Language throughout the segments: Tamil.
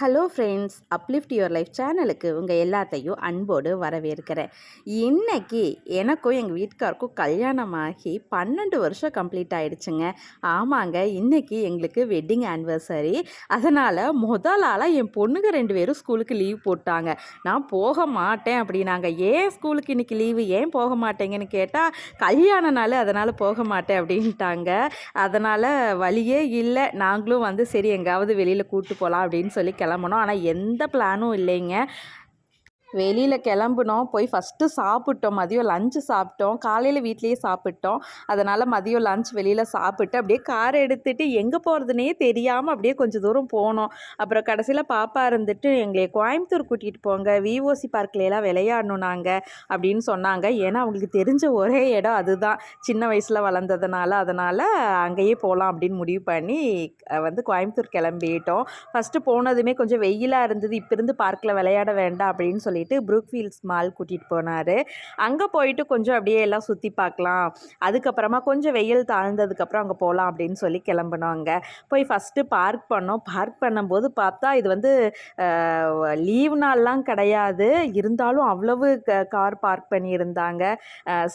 Hello friends uplift your life சேனலுக்கு உங்கள் எல்லாத்தையும் அன்போடு வரவேற்கிறேன். இன்னைக்கு எனக்கும் எங்கள் வீட்டுக்காருக்கும் கல்யாணமாகி பன்னெண்டு வருஷம் கம்ப்ளீட் ஆகிடுச்சுங்க ஆமாங்க இன்னைக்கு எங்களுக்கு வெட்டிங் ஆனிவர்சரி அதனால் முதல் ஆளாக என் பொண்ணுங்க ரெண்டு பேரும் ஸ்கூலுக்கு லீவ் போட்டாங்க. நான் போக மாட்டேன் அப்படின்னாங்க. ஏன் ஸ்கூலுக்கு இன்னைக்கு லீவு ஏன் போக மாட்டேங்கன்னு கேட்டால் கல்யாண நாள் அதனால் போக மாட்டேன் அப்படின்ட்டாங்க. அதனால் வழியே இல்லை. நாங்களும் வந்து சரி எங்காவது வெளியில் கூப்பிட்டு போகலாம் அப்படின்னு சொல்லி கிளம்பணும். ஆனால் எந்த பிளானும் இல்லைங்க. வெளியில் கிளம்புனோம். போய் ஃபஸ்ட்டு சாப்பிட்டோம். மதியம் லஞ்சு சாப்பிட்டோம். காலையில் வீட்லேயே சாப்பிட்டோம். அதனால் மதியம் லஞ்ச் வெளியில் சாப்பிட்டு அப்படியே கார் எடுத்துகிட்டு எங்கே போகிறதுனே தெரியாமல் அப்படியே கொஞ்சம் தூரம் போனோம். அப்புறம் கடைசியில் பாப்பா இருந்துட்டு எங்களை கோயம்புத்தூர் கூட்டிகிட்டு போங்க. விஓசி பார்க்லாம் விளையாடணும் நாங்கள் அப்படின்னு சொன்னாங்க. ஏன்னா அவங்களுக்கு தெரிஞ்ச ஒரே இடம் அதுதான். சின்ன வயசில் வளர்ந்ததுனால அதனால் அங்கேயே போகலாம் அப்படின்னு முடிவு பண்ணி வந்து கோயம்புத்தூர் கிளம்பிட்டோம். ஃபஸ்ட்டு போனதுமே கொஞ்சம் வெயிலாக இருந்தது. இப்போ இருந்து பார்க்கில் விளையாட வேண்டாம் அப்படின்னு சொல்லி சொல்லிட்டு ப்ரூக்ஃபீல்ட்ஸ் மால் கூட்டிகிட்டு போனார். அங்கே போயிட்டு கொஞ்சம் அப்படியே எல்லாம் சுற்றி பார்க்கலாம். அதுக்கப்புறமா கொஞ்சம் வெயில் தாழ்ந்ததுக்கப்புறம் அங்கே போகலாம் அப்படின்னு சொல்லி கிளம்பினோங்க. போய் ஃபஸ்ட்டு பார்க் பண்ணோம். பார்க் பண்ணும்போது பார்த்தா இது வந்து லீவ் நாள்லாம் கிடையாது. இருந்தாலும் அவ்வளவு கார் பார்க் பண்ணியிருந்தாங்க.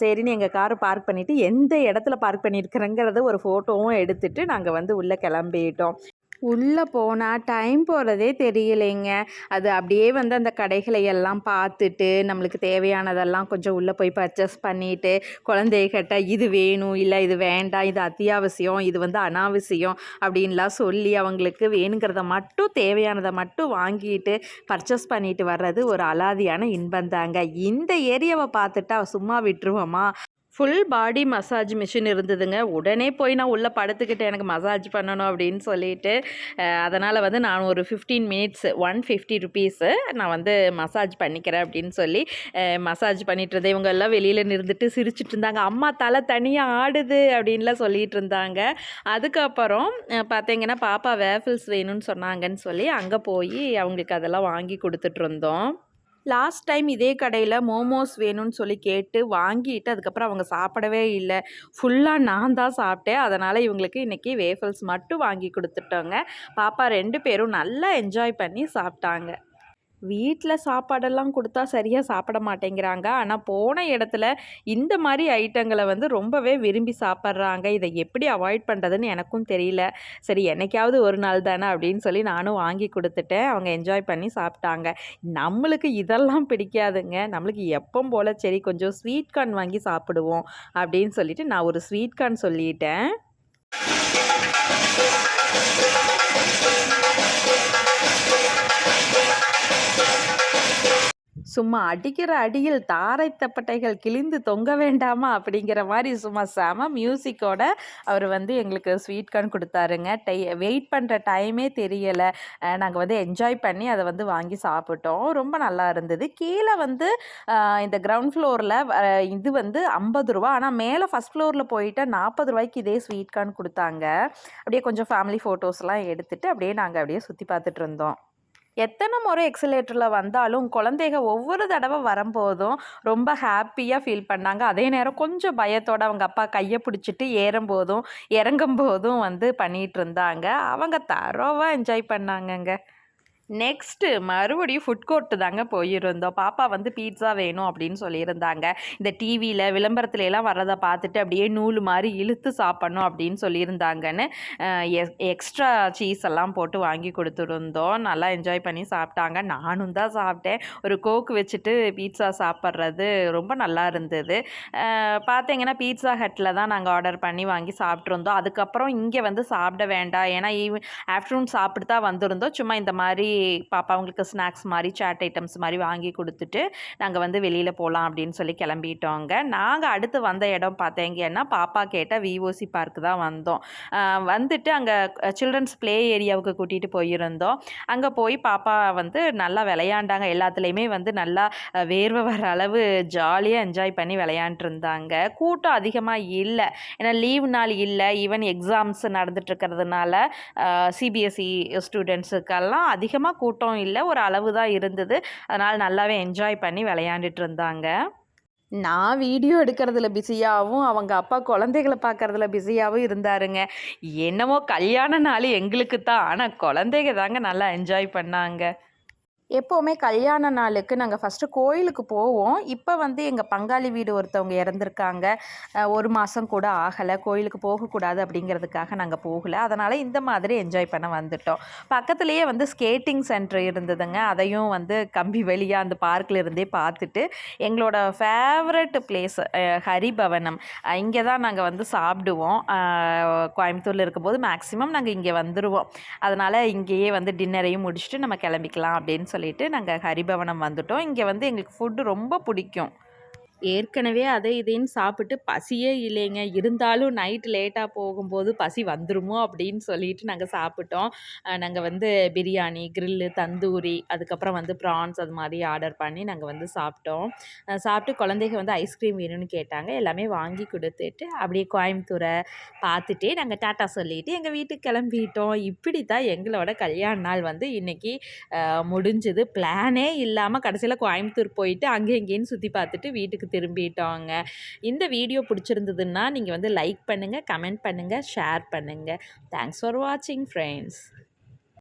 சரின்னு எங்கள் காரை பார்க் பண்ணிவிட்டு எந்த இடத்துல பார்க் பண்ணியிருக்கிறேங்கிறத ஒரு ஃபோட்டோவும் எடுத்துகிட்டு நாங்கள் வந்து உள்ளே கிளம்பிட்டோம். உள்ளே போனால் டைம் போகிறதே தெரியலைங்க. அது அப்படியே வந்து அந்த கடைகளை எல்லாம் பார்த்துட்டு நம்மளுக்கு தேவையானதெல்லாம் கொஞ்சம் உள்ளே போய் பர்ச்சேஸ் பண்ணிவிட்டு குழந்தைகிட்ட இது வேணும் இல்லை இது வேண்டாம் இது அத்தியாவசியம் இது வந்து அனாவசியம் அப்படின்லாம் சொல்லி அவங்களுக்கு வேணுங்கிறத மட்டும் தேவையானதை மட்டும் வாங்கிட்டு பர்ச்சேஸ் பண்ணிட்டு வர்றது ஒரு அலாதியான இன்பம் தாங்க. இந்த ஏரியாவை பார்த்துட்டா சும்மா விட்டுருவோமா? ஃபுல் பாடி மசாஜ் மிஷின் இருந்ததுங்க. உடனே போய் நான் உள்ளே படுத்துக்கிட்டு எனக்கு மசாஜ் பண்ணணும் அப்படின்னு சொல்லிட்டு அதனால் வந்து நான் ஒரு fifteen minutes one fifty rupees நான் வந்து மசாஜ் பண்ணிக்கிறேன் அப்படின்னு சொல்லி மசாஜ் பண்ணிட்டு இருந்தேன் இவங்க எல்லாம் வெளியில் இருந்துட்டு சிரிச்சிட்டு இருந்தாங்க. அம்மா தலை தனியாக ஆடுது அப்படின்லாம் சொல்லிட்டு இருந்தாங்க. அதுக்கப்புறம் பார்த்தீங்கன்னா பாப்பா வேஃபில்ஸ் வேணும்னு சொன்னாங்கன்னு சொல்லி அங்கே போய் அவங்களுக்கு அதெல்லாம் வாங்கி கொடுத்துட்ருந்தோம் லாஸ்ட் டைம் இதே கடையில் மோமோஸ் வேணும்னு சொல்லி கேட்டு வாங்கிட்டு அதுக்கப்புறம் அவங்க சாப்பிடவே இல்லை. ஃபுல்லாக நான் தான் சாப்பிட்டேன். அதனால் இவங்களுக்கு இன்றைக்கி வேஃபல்ஸ் மட்டும் வாங்கி கொடுத்துட்டோங்க. பாப்பா ரெண்டு பேரும் நல்லா என்ஜாய் பண்ணி சாப்பிட்டாங்க. வீட்டில் சாப்பாடெல்லாம் கொடுத்தா சரியாக சாப்பிட மாட்டேங்கிறாங்க. ஆனால் போன இடத்துல இந்த மாதிரி ஐட்டங்களை வந்து ரொம்பவே விரும்பி சாப்பிட்றாங்க. இதை எப்படி அவாய்ட் பண்ணுறதுன்னு எனக்கும் தெரியல. சரி என்னைக்காவது ஒரு நாள் தானே அப்படின்னு சொல்லி நானும் வாங்கி கொடுத்துட்டேன். அவங்க என்ஜாய் பண்ணி சாப்பிட்டாங்க. நம்மளுக்கு இதெல்லாம் பிடிக்காதுங்க. நம்மளுக்கு எப்போ போல் சரி கொஞ்சம் ஸ்வீட் கார்ன் வாங்கி சாப்பிடுவோம் அப்படின்னு சொல்லிட்டு நான் ஒரு ஸ்வீட் கார்ன் சொல்லிட்டேன். சும்மா அடிக்கிற அடியில் தாரை தப்பட்டைகள் கிழிந்து தொங்க வேண்டாமா? அப்படிங்கிற மாதிரி சும்மா செம மியூசிக்கோட அவர் வந்து எங்களுக்கு ஸ்வீட் கார்ன் கொடுத்தாருங்க. டை வெயிட் பண்ணுற டைமே தெரியலை. நாங்கள் வந்து என்ஜாய் பண்ணி அதை வந்து வாங்கி சாப்பிட்டோம். ரொம்ப நல்லா இருந்தது. கீழே வந்து இந்த கிரவுண்ட் ஃப்ளோரில் இது வந்து ஐம்பது ரூபா. ஆனால் மேலே ஃபஸ்ட் ஃப்ளோரில் போயிட்டு நாற்பது ரூபாய்க்கு இதே ஸ்வீட் கார்ன் கொடுத்தாங்க. அப்படியே கொஞ்சம் ஃபேமிலி ஃபோட்டோஸ்லாம் எடுத்துகிட்டு அப்படியே நாங்கள் அப்படியே சுற்றி பார்த்துட்டு இருந்தோம். எத்தனை முறை எக்ஸலேட்டரில் வந்தாலும் குழந்தைங்க ஒவ்வொரு தடவை வரும்போதும் ரொம்ப ஹாப்பியாக ஃபீல் பண்ணாங்க. அதே நேரம் கொஞ்சம் பயத்தோடு அவங்க அப்பா கையை பிடிச்சிட்டு ஏறும்போதும் இறங்கும் போதும் வந்து பண்ணிகிட்டு இருந்தாங்க. அவங்க தரோவாக என்ஜாய் பண்ணாங்கங்க. நெக்ஸ்ட்டு மறுபடியும் ஃபுட் கோர்ட்டு தாங்க போயிருந்தோம். பாப்பா வந்து பீட்சா வேணும் அப்படின்னு சொல்லியிருந்தாங்க. இந்த டிவியில் விளம்பரத்துல எல்லாம் வர்றதை பார்த்துட்டு அப்படியே நூல் மாதிரி இழுத்து சாப்பிட்ணும் அப்படின்னு சொல்லியிருந்தாங்கன்னு எக்ஸ்ட்ரா சீஸ் எல்லாம் போட்டு வாங்கி கொடுத்துருந்தோம். நல்லா என்ஜாய் பண்ணி சாப்பிட்டாங்க. நானும் தான் சாப்பிட்டேன். ஒரு கோக்கு வச்சுட்டு பீட்சா சாப்பிட்றது ரொம்ப நல்லா இருந்தது. பார்த்தீங்கன்னா பீட்சா ஹட்டில் தான் நாங்கள் ஆர்டர் பண்ணி வாங்கி சாப்பிட்ருந்தோம் அதுக்கப்புறம் இங்கே வந்து சாப்பிட வேண்டாம். ஏன்னா ஈவ் ஆஃப்டர்நூன் சாப்பிட்டு தான் வந்திருந்தோம். சும்மா இந்த மாதிரி பாப்பா அவங்களுக்கு ஸ்நாக்ஸ் மாதிரி சாட் ஐட்டம்ஸ் மாதிரி வாங்கி கொடுத்துட்டு நாங்கள் வந்து வெளியில் போகலாம் அப்படின்னு சொல்லி கிளம்பிட்டோங்க. நாங்கள் அடுத்து வந்த இடம் பார்த்தீங்கன்னா பாப்பா கேட்டால் விஓசி பார்க் தான் வந்தோம். வந்துட்டு அங்கே சில்ட்ரன்ஸ் ப்ளே ஏரியாவுக்கு கூட்டிகிட்டு போயிருந்தோம். அங்கே போய் பாப்பா வந்து நல்லா விளையாண்டாங்க. எல்லாத்துலேயுமே வந்து நல்லா வேர்வை வர அளவு ஜாலியாக என்ஜாய் பண்ணி விளையாண்டுருந்தாங்க. கூட்டம் அதிகமாக இல்லை. ஏன்னா லீவ் நாள் இல்லை. ஈவன் எக்ஸாம்ஸ் நடந்துட்டுருக்கிறதுனால சிபிஎஸ்சி ஸ்டூடெண்ட்ஸுக்கெல்லாம் அதிகமாக அதிகமாக கூட்டம் இல்லை ஒரு அளவு தான் இருந்தது. அதனால் நல்லாவே என்ஜாய் பண்ணி விளையாண்டுட்டு இருந்தாங்க. நான் வீடியோ எடுக்கிறதுல பிஸியாகவும் அவங்க அப்பா குழந்தைகளை பார்க்கறதுல பிஸியாகவும் இருந்தாருங்க. என்னமோ கல்யாண நாள் எங்களுக்கு தான் ஆனால் குழந்தைங்க தாங்க நல்லா என்ஜாய் பண்ணாங்க. எப்போவுமே கல்யாண நாளுக்கு நாங்கள் ஃபஸ்ட்டு கோயிலுக்கு போவோம். இப்போ வந்து எங்கள் பங்காளி வீடு ஒருத்தவங்க இறந்துருக்காங்க. ஒரு மாதம் கூட ஆகலை. கோயிலுக்கு போகக்கூடாது அப்படிங்கிறதுக்காக நாங்கள் போகலை. அதனால் இந்த மாதிரி என்ஜாய் பண்ண வந்துட்டோம். பக்கத்துலேயே வந்து ஸ்கேட்டிங் சென்டர் இருந்ததுங்க. அதையும் வந்து கம்பி வெளியாக அந்த பார்க்கில் இருந்தே பார்த்துட்டு எங்களோட ஃபேவரட் பிளேஸ் ஹரிபவனம். இங்கே தான் நாங்கள் வந்து சாப்பிடுவோம். கோயம்புத்தூரில் இருக்கும்போது மேக்ஸிமம் நாங்கள் இங்கே வந்துடுவோம் அதனால் இங்கேயே வந்து டின்னரையும் முடிச்சுட்டு நம்ம கிளம்பிக்கலாம் அப்படின்னு சொல்லிட்டு நாங்கள் ஹரிபவனம் வந்துட்டோம். இங்கே வந்து எங்களுக்கு ஃபுட்டு ரொம்ப பிடிக்கும். ஏற்கனவே அதை இதைன்னு சாப்பிட்டு பசியே இல்லைங்க. இருந்தாலும் நைட் லேட்டாக போகும்போது பசி வந்துருமோ அப்படின்னு சொல்லிட்டு நாங்கள் சாப்பிட்டோம். நாங்கள் வந்து பிரியாணி கிரில்லு தந்தூரி அதுக்கப்புறம் வந்து ப்ரான்ஸ் அது மாதிரி ஆர்டர் பண்ணி நாங்கள் வந்து சாப்பிட்டோம். சாப்பிட்டு குழந்தைங்க வந்து ஐஸ்கிரீம் வேணும்னு கேட்டாங்க. எல்லாமே வாங்கி கொடுத்துட்டு அப்படியே கோயம்புத்தூரை பார்த்துட்டே நாங்கள் டாட்டா சொல்லிட்டு எங்கள் வீட்டுக்கு கிளம்பிட்டோம். இப்படி தான் எங்களோட கல்யாண நாள் வந்து இன்றைக்கி முடிஞ்சது. பிளானே இல்லாமல் கடைசியில் கோயம்புத்தூர் போயிட்டு அங்கே இங்கேன்னு சுற்றி பார்த்துட்டு வீட்டுக்கு வீட்டுக்கு திரும்பிட்டோங்க. இந்த வீடியோ பிடிச்சிருந்ததுன்னா நீங்கள் வந்து லைக் பண்ணுங்கள் கமெண்ட் பண்ணுங்கள் ஷேர் பண்ணுங்கள் தேங்க்ஸ் ஃபார் வாட்சிங் ஃப்ரெண்ட்ஸ்